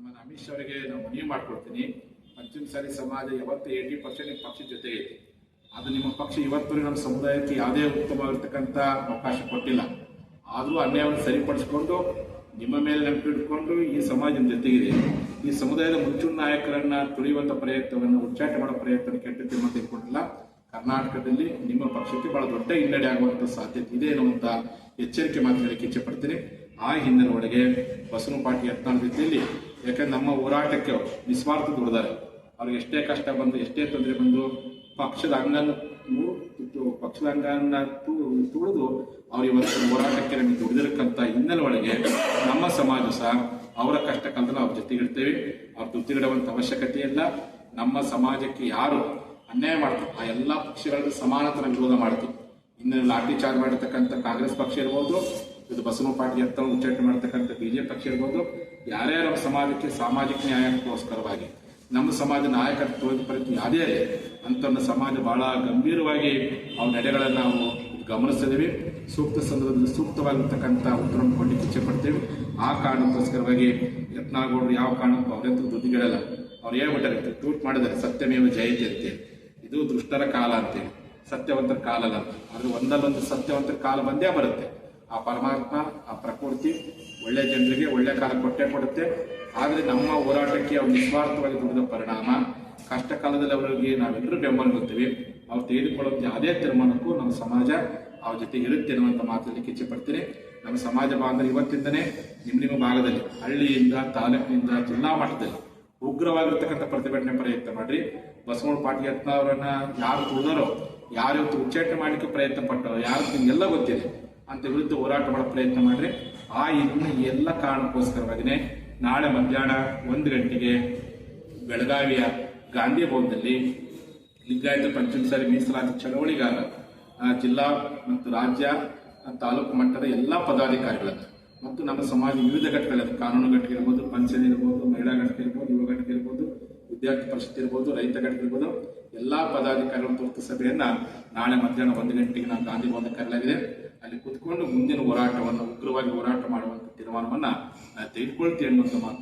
ಸನ್ಮಾನ ಅಮಿತ್ ಅವರಿಗೆ ನಾವು ಮನವಿ ಮಾಡ್ಕೊಡ್ತೀನಿ. ಸಾರಿ ಸಮಾಜ ಯಾವತ್ತು ಏಯ್ಟಿ ಪರ್ಸೆಂಟ್ ಪಕ್ಷದ ಜೊತೆಗೆ. ಇದೆ ಅದು ನಿಮ್ಮ ಪಕ್ಷ ಇವತ್ತು ನಮ್ಮ ಸಮುದಾಯಕ್ಕೆ ಯಾವುದೇ ಉತ್ತಮವಾಗಿರ್ತಕ್ಕಂಥ ಅವಕಾಶ ಕೊಟ್ಟಿಲ್ಲ. ಆದರೂ ಅನ್ಯಾಯವನ್ನು ಸರಿಪಡಿಸ್ಕೊಂಡು, ನಿಮ್ಮ ಮೇಲೆ ನಂಬಿಕೆ ಇಟ್ಕೊಂಡು ಈ ಸಮಾಜ ನಿಮ್ಮ ಜೊತೆಗಿದೆ. ಈ ಸಮುದಾಯದ ಮುಂಚೂಣಿ ನಾಯಕರನ್ನ ತುಳಿಯುವಂಥ ಪ್ರಯತ್ನವನ್ನು, ಉಚ್ಚಾಟ ಮಾಡೋ ಪ್ರಯತ್ನ ಕೆಟ್ಟ ತೀರ್ಮಾನ ತೆಗೆದುಕೊಂಡಿಲ್ಲ ಕರ್ನಾಟಕದಲ್ಲಿ ನಿಮ್ಮ ಪಕ್ಷಕ್ಕೆ ಬಹಳ ದೊಡ್ಡ ಹಿನ್ನಡೆ ಆಗುವಂಥ ಸಾಧ್ಯತೆ ಇದೆ ಅನ್ನುವಂಥ ಎಚ್ಚರಿಕೆ ಮಾತು ಹೇಳಕ್ಕೆ ಇಚ್ಛೆ ಆ ಹಿಂದಿನ ಒಳಗೆ ಬಸವನ ಪಾಟಿ ಯತ್ನಾಳ ರೀತಿಯಲ್ಲಿ ಯಾಕಂದ್ರೆ ನಮ್ಮ ಹೋರಾಟಕ್ಕೆ ನಿಸ್ವಾರ್ಥ ದುಡಿದಾರೆ. ಅವ್ರಿಗೆ ಎಷ್ಟೇ ಕಷ್ಟ ಬಂದು, ಎಷ್ಟೇ ತೊಂದರೆ ಬಂದು, ಪಕ್ಷದ ತು- ಪಕ್ಷದ ಅಂಗನ್ನ ತು- ತುಳಿದು ಅವ್ರು ಇವತ್ತು ಹೋರಾಟಕ್ಕೆ ನಮಗೆ ದುಡಿದಿರಕ್ಕಂತ ಹಿನ್ನೆಲೆ ಒಳಗೆ ನಮ್ಮ ಸಮಾಜ ಸಹ ಅವರ ಕಷ್ಟ ಕಾಲದಲ್ಲಿ ಅವ್ರ ಜೊತೆಗಿಡ್ತೇವೆ ಅವ್ರ ದುಡ್ಡಿಗಿಡುವಂತ ಅವಶ್ಯಕತೆ ಇಲ್ಲ. ನಮ್ಮ ಸಮಾಜಕ್ಕೆ ಯಾರು ಅನ್ಯಾಯ ಮಾಡ್ತಾರೆ ಆ ಎಲ್ಲ ಪಕ್ಷಗಳನ್ನು ಸಮಾನತರ ವಿರೋಧ ಮಾಡ್ತೀವಿ ಇನ್ನು ಲಾಠಿ ಚಾರ್ಜ್ ಮಾಡಿರ್ತಕ್ಕಂಥ ಕಾಂಗ್ರೆಸ್ ಪಕ್ಷ ಇರ್ಬೋದು ಇದು ಬಸವ ಪಾರ್ಟಿ ಅಂತ ಉಚ್ಚಾಟನೆ ಮಾಡ್ತಕ್ಕಂಥ ಬಿಜೆಪಿ ಪಕ್ಷ ಇರ್ಬೋದು, ಯಾರ್ಯಾರ ಸಮಾಜಕ್ಕೆ ಸಾಮಾಜಿಕ ನ್ಯಾಯಕ್ಕೋಸ್ಕರವಾಗಿ, ನಮ್ಮ ಸಮಾಜ ನಾಯಕತ್ವದ ಪ್ರತಿ ಯಾವುದೇ ಅಂತ ಸಮಾಜ ಬಹಳ ಗಂಭೀರವಾಗಿ ಅವ್ರ ನಡೆಗಳನ್ನು ನಾವು ಗಮನಿಸ್ತಿದ್ದೀವಿ ಸೂಕ್ತ ಸಂದರ್ಭದಲ್ಲಿ ಸೂಕ್ತವಾಗಿರ್ತಕ್ಕಂಥ ಉತ್ತರ ಕೊಡಲಿಕ್ಕೆ ಇಚ್ಛೆ ಪಡ್ತೀವಿ. ಆ ಕಾರಣಕ್ಕೋಸ್ಕರವಾಗಿ ಯತ್ನಾಗೌಡರು ಯಾವ ಕಾರಣಕ್ಕೂ ಅವರಂತೂ ದುಡ್ಡುಗಳಲ್ಲ ಅವ್ರು ಹೇಳ್ಬಿಟ್ಟಾರೆ ಟ್ವೀಟ್ ಮಾಡಿದ್ದಾರೆ, ಸತ್ಯಮೇವ ಜಯಂತಿ ಅಂತೇಳಿ ಇದು ದುಷ್ಟರ ಕಾಲ ಅಂತೇಳಿ ಸತ್ಯವಂತರ ಕಾಲ ಅಲ್ಲ ಆದರೆ ಒಂದಲ್ಲೊಂದು ಸತ್ಯವಂತರ ಕಾಲ ಬಂದೇ ಬರುತ್ತೆ. ಆ ಪರಮಾತ್ಮ, ಆ ಪ್ರಕೃತಿ ಒಳ್ಳೆ ಜನರಿಗೆ ಒಳ್ಳೆ ಕಾಲ ಕೊಟ್ಟೆ ಕೊಡುತ್ತೆ. ಆದರೆ ನಮ್ಮ ಹೋರಾಟಕ್ಕೆ ಅವ್ರು ನಿಸ್ವಾರ್ಥವಾಗಿ ದುಡಿದ ಪರಿಣಾಮ ಕಷ್ಟ ಕಾಲದಲ್ಲಿ ಅವರಿಗೆ ನಾವೆಲ್ಲರೂ ಬೆಂಬಲ ಬರ್ತೀವಿ ಅವ್ರು ತೆಗೆದುಕೊಳ್ಳುವಂತ ಯಾವುದೇ ತೀರ್ಮಾನಕ್ಕೂ ನಮ್ಮ ಸಮಾಜ ಅವ್ರ ಜೊತೆ ಇರುತ್ತೆ ಅನ್ನುವಂಥ ಮಾತಲ್ಲಿ ಕಿಚ್ಚೆ ಪಡ್ತೀನಿ ನಮ್ಮ ಸಮಾಜ ಬಾಂಧವ ಇವತ್ತಿಂದನೇ ನಿಮ್ಮ ನಿಮ್ಮ ಭಾಗದಲ್ಲಿ, ಹಳ್ಳಿಯಿಂದ, ತಾಲೂಕಿನಿಂದ, ಜಿಲ್ಲಾ ಮಟ್ಟದಲ್ಲಿ ಉಗ್ರವಾಗಿರ್ತಕ್ಕಂಥ ಪ್ರತಿಭಟನೆ ಪ್ರಯತ್ನ ಮಾಡ್ರಿ. ಬಸವಣ್ಣ ಪಾಟೀಲ್ ಅವರನ್ನ ಯಾರು ತುಳಿದಾರೋ ಯಾರು ಇವತ್ತು ಉಚ್ಚಾಟನೆ ಮಾಡಲಿಕ್ಕೆ ಪ್ರಯತ್ನ ಪಟ್ಟರೋ, ಯಾರು ನಿಮ್ಗೆಲ್ಲ ಗೊತ್ತಿದೆ ಅಂತ ವಿರುದ್ಧ ಹೋರಾಟ ಮಾಡೋ ಪ್ರಯತ್ನ ಮಾಡ್ರಿ ಆ ಇದನ್ನ ಎಲ್ಲ ಕಾರಣಕ್ಕೋಸ್ಕರವಾಗಿನೇ ನಾಳೆ ಮಧ್ಯಾಹ್ನ ಒಂದು ಗಂಟೆಗೆ ಬೆಳಗಾವಿಯ ಗಾಂಧಿ ಭವನದಲ್ಲಿ ಲಿಂಗಾಯತ ಪಂಚಮಸಾಲಿ ಮೀಸಲಾತಿ ಚಳವಳಿಗಾರ ಜಿಲ್ಲಾ ಮತ್ತು ರಾಜ್ಯ ತಾಲೂಕು ಮಟ್ಟದ ಎಲ್ಲ ಪದಾಧಿಕಾರಿಗಳನ್ನು ಮತ್ತು ನಮ್ಮ ಸಮಾಜ ವಿವಿಧ ಘಟಕಗಳಲ್ಲಿ ಕಾನೂನು ಘಟಕ ಇರ್ಬೋದು, ಪಂಚಾಯತ್ ಇರ್ಬೋದು, ಮಹಿಳಾ ಘಟಕ ಇರ್ಬೋದು, ಯುವ ಘಟಕ ಇರ್ಬೋದು, ವಿದ್ಯಾರ್ಥಿ ಪರಿಷತ್ ಇರ್ಬೋದು, ರೈತ ಘಟಕ ಇರ್ಬೋದು, ಎಲ್ಲಾ ಪದಾಧಿಕಾರಿಗಳ ತುರ್ತು ಸಭೆಯನ್ನ ನಾಳೆ ಮಧ್ಯಾಹ್ನ ಒಂದು ಗಂಟೆಗೆ ನಾವು ಗಾಂಧಿ ಭವನ ಕರೆಯಲಾಗಿದೆ. ಅಲ್ಲಿ ಕುತ್ಕೊಂಡು ಮುಂದಿನ ಹೋರಾಟವನ್ನು ಉಗ್ರವಾಗಿ ಹೋರಾಟ ಮಾಡುವಂತ ತೀರ್ಮಾನವನ್ನ ತೆಗೆದುಕೊಳ್ತೀವಿ ಅನ್ನುವಂಥ ಮಾತು.